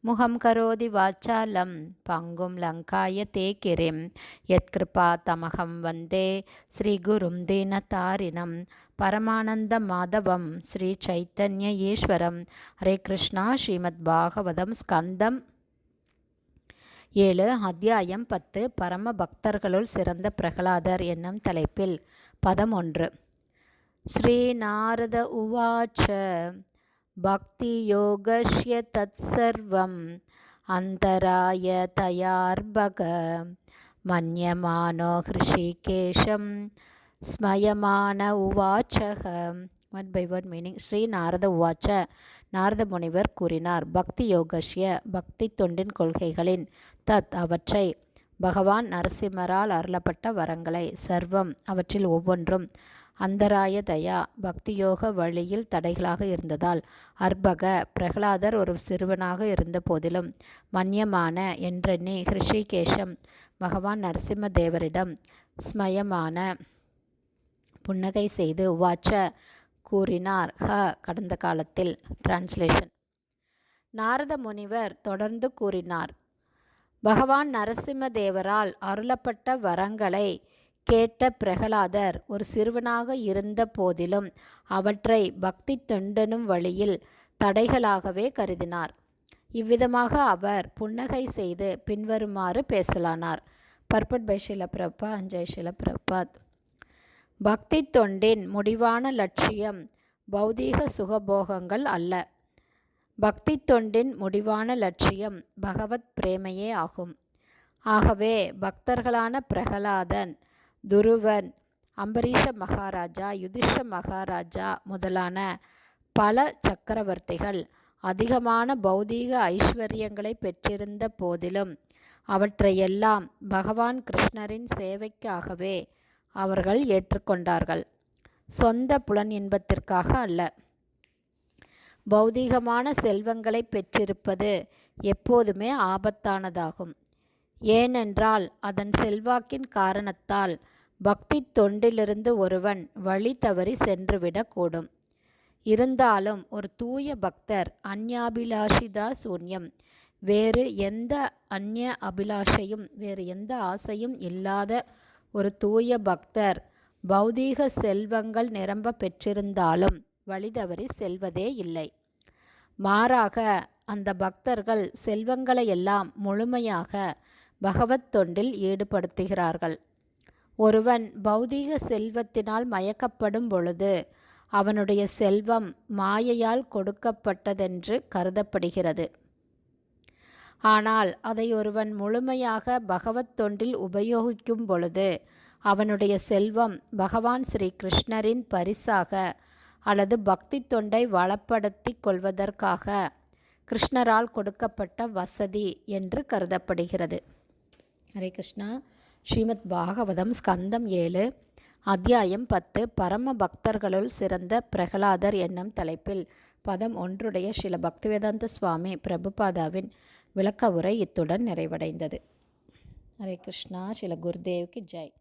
முகம் கரோதி வாச்சாலம் பங்கும் லங்காய தே கிரிம் யத்கிருபா தமகம் வந்தே ஸ்ரீகுரும் தீனதாரிணம் பரமானந்த மாதவம் ஸ்ரீ சைத்தன்ய ஈஸ்வரம். ஹரே கிருஷ்ணா ஸ்ரீமத் பாகவதம் ஸ்கந்தம். ஏழு அத்தியாயம் பத்து பரம பக்தர்களுள் சிறந்த பிரகலாதர் என்னும் தலைப்பில். பதம் ஒன்று. ஸ்ரீநாரத உவாச்ச பக்தி யோகஸ்ய தத் சர்வம் அந்தராய தயார்பக மன்யமானோ ஹிருஷிகேஷம் ஸ்மயமான உவாச்சக. One by one meaning Shri Narada உவாச்ச. நாரத முனிவர் கூறினார் பக்தி யோகஷ்ய பக்தி தொண்டின் கொள்கைகளின் தத் அவற்றை பகவான் நரசிம்மரால் அருளப்பட்ட வரங்களை சர்வம் அவற்றில் ஒவ்வொன்றும் அந்தராய தயா பக்தியோக வழியில் தடைகளாக இருந்ததால் அர்பக பிரகலாதர் ஒரு சிறுவனாக இருந்த போதிலும் மன்யமான என்றெண்ணி ஹிருஷிகேஷம் பகவான் நரசிம்ம தேவரிடம் ஸ்மயமான புன்னகை செய்து உவாச்ச கூறினார். ஹ கடந்த காலத்தில். டிரான்ஸ்லேஷன் நாரத முனிவர் தொடர்ந்து கூறினார். பகவான் நரசிம்ம தேவரால் அருளப்பட்ட வரங்களை கேட்ட பிரகலாதர் ஒரு சிறுவனாக இருந்த போதிலும் அவற்றை பக்தி தொண்டனும் வழியில் தடைகளாகவே கருதினார். இவ்விதமாக அவர் புன்னகை செய்து பின்வருமாறு பேசலானார். பர்பட் பை ஷிலப்பிரபா அஞ்சய் ஷிலப்பிரபாத். பக்தி தொண்டின் முடிவான லட்சியம் பௌதீக சுகபோகங்கள் அல்ல. பக்தி தொண்டின் முடிவான லட்சியம் பகவத் பிரேமையே ஆகும். ஆகவே பக்தர்களான பிரகலாதன் துருவன் அம்பரீஷ மகாராஜா யுதிஷ மகாராஜா முதலான பல சக்கரவர்த்திகள் அதிகமான பௌதீக ஐஸ்வர்யங்களை பெற்றிருந்த போதிலும் அவற்றையெல்லாம் பகவான் கிருஷ்ணரின் சேவைக்காகவே அவர்கள் ஏற்றுக்கொண்டார்கள். சொந்த புலன் இன்பத்திற்காக அல்ல. பௌதீகமான செல்வங்களை பெற்றிருப்பது எப்போதுமே ஆபத்தானதாகும். ஏனென்றால் அதன் செல்வாக்கின் காரணத்தால் பக்தி தொண்டிலிருந்து ஒருவன் வழி தவறி சென்றுவிடக்கூடும். இருந்தாலும் ஒரு தூய பக்தர் அந்யாபிலாஷிதா சூன்யம் வேறு எந்த அந்நிய அபிலாஷையும் வேறு எந்த ஆசையும் இல்லாத ஒரு தூய பக்தர் பௌதீக செல்வங்கள் நிரம்ப பெற்றிருந்தாலும் வழிதவறி செல்வதே இல்லை. மாறாக அந்த பக்தர்கள் செல்வங்களை எல்லாம் முழுமையாக பகவத் தொண்டில் ஈடுபடுத்துகிறார்கள். ஒருவன் பௌதீக செல்வத்தினால் மயக்கப்படும் பொழுது அவனுடைய செல்வம் மாயையால் கொடுக்கப்பட்டதென்று கருதப்படுகிறது. ஆனால் அதை ஒருவன் முழுமையாக பகவத் தொண்டில் உபயோகிக்கும் பொழுது அவனுடைய செல்வம் பகவான் ஸ்ரீ கிருஷ்ணரின் பரிசாக அல்லது பக்தி தொண்டை வளப்படுத்தி கொள்வதற்காக கிருஷ்ணரால் கொடுக்கப்பட்ட வசதி என்று கருதப்படுகிறது. ஹரே கிருஷ்ணா. ஸ்ரீமத் பாகவதம் ஸ்கந்தம் ஏழு. அத்தியாயம் பத்து. பரம பக்தர்களுள் சிறந்த பிரகலாதர் என்னும் தலைப்பில். பதம் ஒன்றுடைய சில பக்திவேதாந்த சுவாமி பிரபுபாதாவின் விளக்க உரை இத்துடன் நிறைவடைந்தது. ஹரே கிருஷ்ணா. சில குருதேவுக்கு ஜெய்.